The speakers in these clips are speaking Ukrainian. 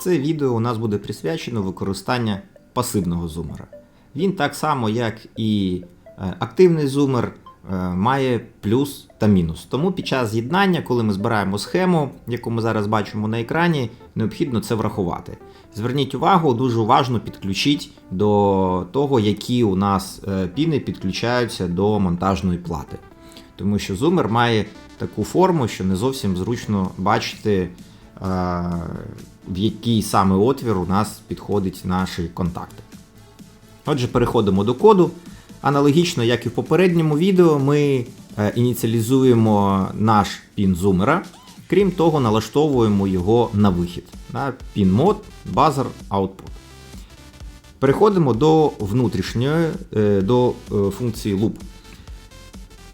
Це відео у нас буде присвячено використанню пасивного зумера. Він так само, як і е, активний зумер, е, має плюс та мінус. Тому під час з'єднання, коли ми збираємо схему, яку ми зараз бачимо на екрані, необхідно це врахувати. Зверніть увагу, дуже уважно підключіть до того, які у нас е, піни підключаються до монтажної плати. Тому що зумер має таку форму, що не зовсім зручно бачити, в який саме отвір у нас підходить наші контакти. Отже, переходимо до коду. Аналогічно, як і в попередньому відео, ми е, ініціалізуємо наш пін зумера. Крім того, налаштовуємо його на вихід. На пін мод, buzzer, output. Переходимо до внутрішньої, е, до е, функції loop.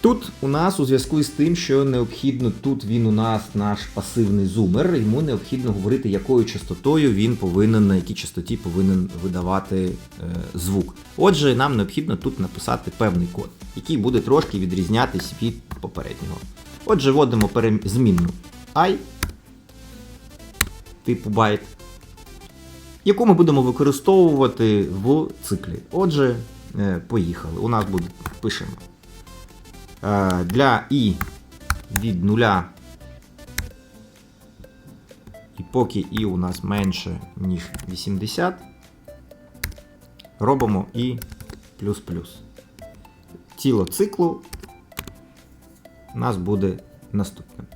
Тут у нас у зв'язку з тим, що необхідно, тут він у нас наш пасивний зумер, йому необхідно говорити, якою частотою він повинен, на якій частоті повинен видавати е, звук. Отже, нам необхідно тут написати певний код, який буде трошки відрізнятись від попереднього. Отже, вводимо перем- змінну і типу byte, яку ми будемо використовувати в циклі. Отже, е, поїхали. У нас буде, пишемо. Е, Для і від 0 і поки і у нас менше, ніж 80, робимо і плюс плюс. Тіло циклу у нас буде наступним.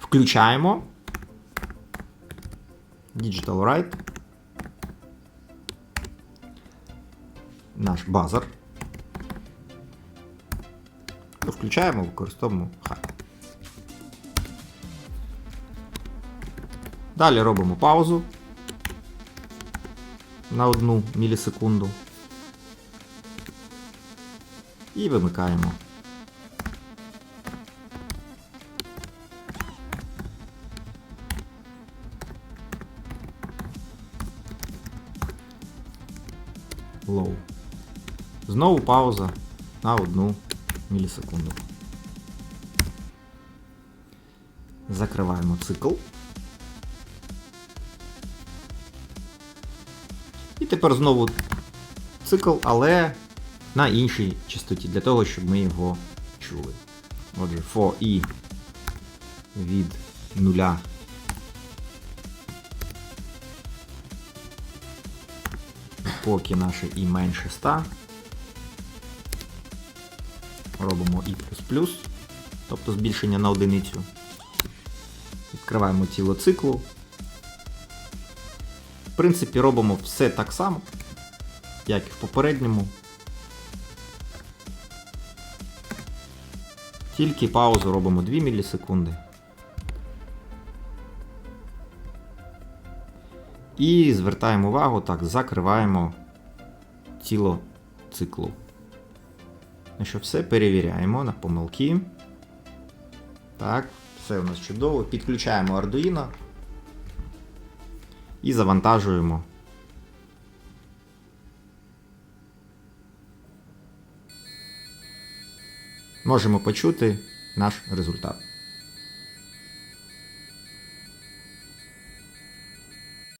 Включаємо Digital Write, наш базар. Включаємо, використовуємо хай. Далі робимо паузу на одну мілісекунду. І вимикаємо. Low. Знову пауза на одну мілісекунду. Закриваємо цикл. І тепер знову цикл, але на іншій частоті, для того, щоб ми його чули. Отже, for i від 0 поки наше і менше 100 робимо і плюс, тобто збільшення на одиницю. Відкриваємо тіло циклу. В принципі, робимо все так само, як і в попередньому. Тільки паузу робимо 2 мілісекунди. І звертаємо увагу, так, закриваємо тіло циклу. Ну що, все перевіряємо на помилки. Так, все у нас чудово. Підключаємо Arduino і завантажуємо. Можемо почути наш результат.